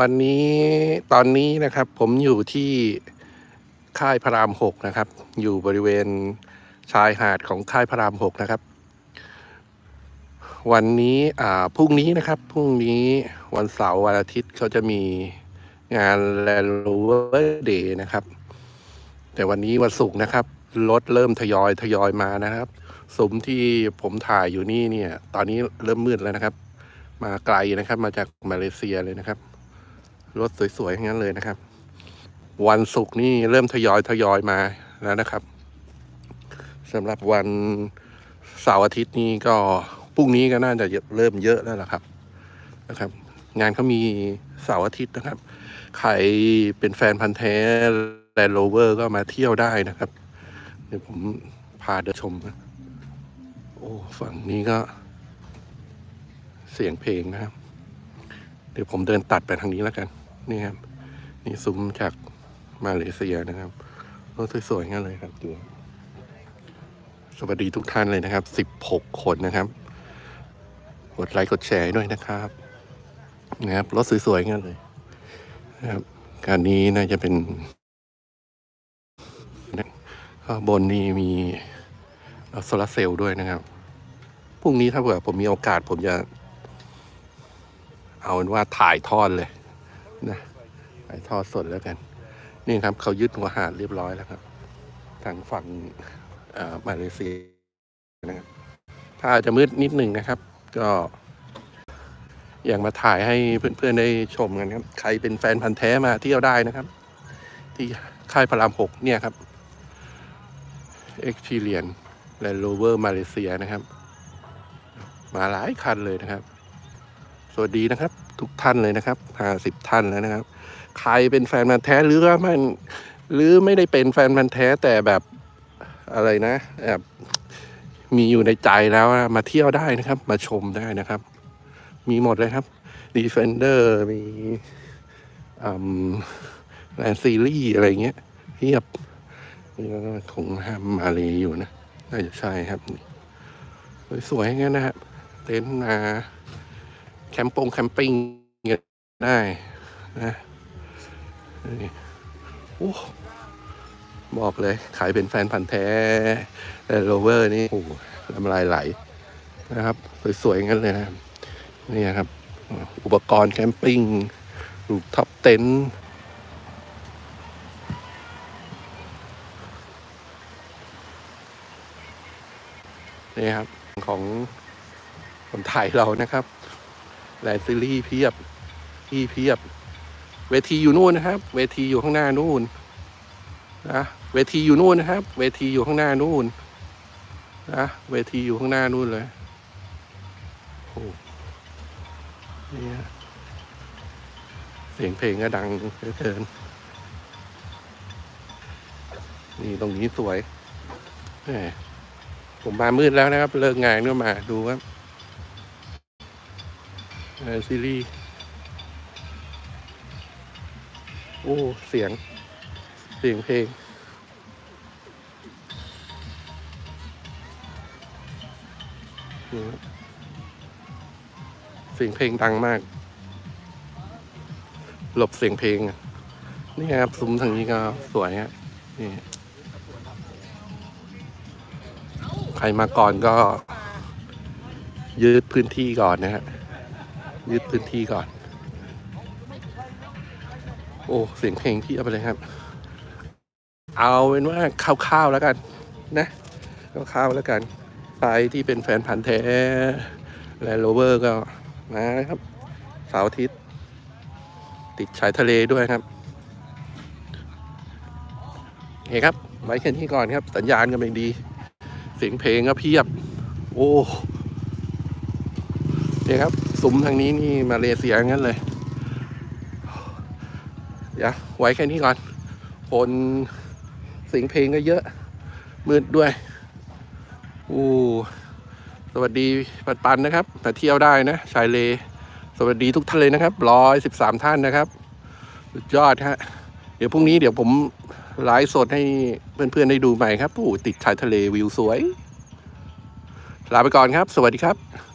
วันนี้ตอนนี้นะครับผมอยู่ที่ค่ายพระรามหกนะครับ อยู่บริเวณชายหาดของค่ายพระรามหกนะครับ วันนี้อ่าพรุ่งนี้นะครับพรุ่งนี้วันเสาร์วันอาทิตย์เขาจะมีงานแลนด์โรเวอร์เดย์นะครับ แต่วันนี้วันศุกร์นะครับรถเริ่มทยอยทยอยมานะครับสุมที่ผมถ่ายอยู่นี่เนี่ย ตอนนี้เริ่มมืดแล้วนะครับ มาไกลนะครับ มาจากมาเลเซียเลยนะครับ รถสวยๆทั้งนั้นเลยนะครับ วันศุกร์นี่เริ่มทยอยทยอยมาแล้วนะครับสำหรับวันเสาร์อาทิตย์นี้ก็พรุ่งนี้ก็น่าจะเริ่มเยอะแล้วล่ะครับนะครับ งานเขามีเสาร์อาทิตย์นะครับ ใครเป็นแฟนพันธ์แท้แลนด์โรเวอร์ก็มาเที่ยวได้นะครับ เดี๋ยวผมพาเดินชมนะโอ้ฝั่งนี้ก็ เสียงเพลงนะครับ เดี๋ยวผมเดินตัดไปทางนี้แล้วกัน นี่ครับ นี่ซุ้มจากมาเลเซียนะครับรถสวยๆงั้นเลยครับดูสวัสดีทุกท่านเลยนะครับสิบหกคนนะครับ กดไลค์กดแชร์ด้วยนะครับนะครับรถสวยๆงั้นเลยนะครับการนี้น่าจะเป็นข้างบนนี่มีโซลาร์เซลล์ด้วยนะครับ พรุ่งนี้ถ้าเผื่อผมมีโอกาสผมจะ เอาเป็นว่าถ่ายทอดเลย นะถ่ายทอดสดแล้วกัน นี่ครับเขายึดหัวหาดเรียบร้อยแล้วครับ ทางฝั่งมาเลเซียนะครับถ้าอาจจะมืดนิดหนึ่งนะครับ ก็อยากมาถ่ายให้เพื่อนๆได้ชมกันครับ ใครเป็นแฟนพันธ์แท้มาเที่ยวได้นะครับ ที่ค่ายพระรามหกเนี่ยครับ Experience Land Rover มาเลเซียนะครับ มาหลายคันเลยนะครับ สวัสดีนะครับ ทุกท่านเลยนะครับห้าสิบท่านแล้วนะครับ ใครเป็นแฟนมันแท้หรือว่ามันหรือไม่ได้เป็นแฟนมันแท้แต่แบบอะไรนะแบบมีอยู่ในใจแล้วนะมาเที่ยวได้นะครับ มาชมได้นะครับ มีหมดเลยครับ Defender มีแลนซีรีส์อะไรเงี้ยเทียบนี่ก็คงห้ามมาเลยอยู่นะน่าจะใช่ครับ สวยๆงั้นนะครับเต็นท์นา แคมปงแคมปิ้งได้นะนี่โอ้บอกเลย ขายเป็นแฟนพันธ์แท้โรเวอร์นี่โอ้น้ำลายไหลนะครับ สวยๆงั้นเลยนะนี่ครับ อุปกรณ์แคมปิ้งรูท็อปเต็นท์นี่ครับ ของคนไทยเรานะครับ แลนด์ซีรีส์เพียบที่เพียบ เวทีอยู่นู่นนะครับ เวทีอยู่ข้างหน้านู่นนะเวทีอยู่นู่นนะครับ เวทีอยู่ข้างหน้านู่นนะเวทีอยู่ข้างหน้านู่นเลยโอ้เนี่ยเสียงเพลงก็ดังเหลือเกินนี่ตรงนี้สวยผมมามืดแล้วนะครับ เลิกงานก็มาดูครับ ซีรีส์โอ้ เสียง เสียงเพลง เสียงเพลงดังมาก หลบเสียงเพลง นี่ครับซุ้มทางนี้ก็สวยฮะนี่ใครมาก่อนก็ ยืดพื้นที่ก่อนนะฮะ ยึดพื้นที่ก่อน โอ้เสียงเพลงที่เอาไปเลยครับ เอาเป็นว่าคร่าวๆแล้วกันนะคร่าวๆแล้วกันใครที่เป็นแฟนพันธ์แท้แลนด์โรเวอร์ก็มาครับเสาร์อาทิตย์ติดชายทะเลด้วยครับโอเครับไว้แค่นี้ก่อนครับ สัญญาณก็ไม่ดี เสียงเพลงก็เพียบ โอ้เนี่ยครับ ซุ้มทางนี้นี่มาเลเซียงั้นเลย เดี๋ยวไว้แค่นี้ก่อน คนเสียงเพลงก็เยอะ มืดด้วย อู้สวัสดีปันปันนะครับมาเที่ยวได้นะ ชายเล สวัสดีทุกท่านเลยนะครับร้อยสิบสามท่านนะครับ สุดยอดฮะ เดี๋ยวพรุ่งนี้เดี๋ยวผมไลฟ์สดให้เพื่อนๆได้ดูใหม่ครับโอ้ติดชายทะเลวิวสวย ลาไปก่อนครับ สวัสดีครับ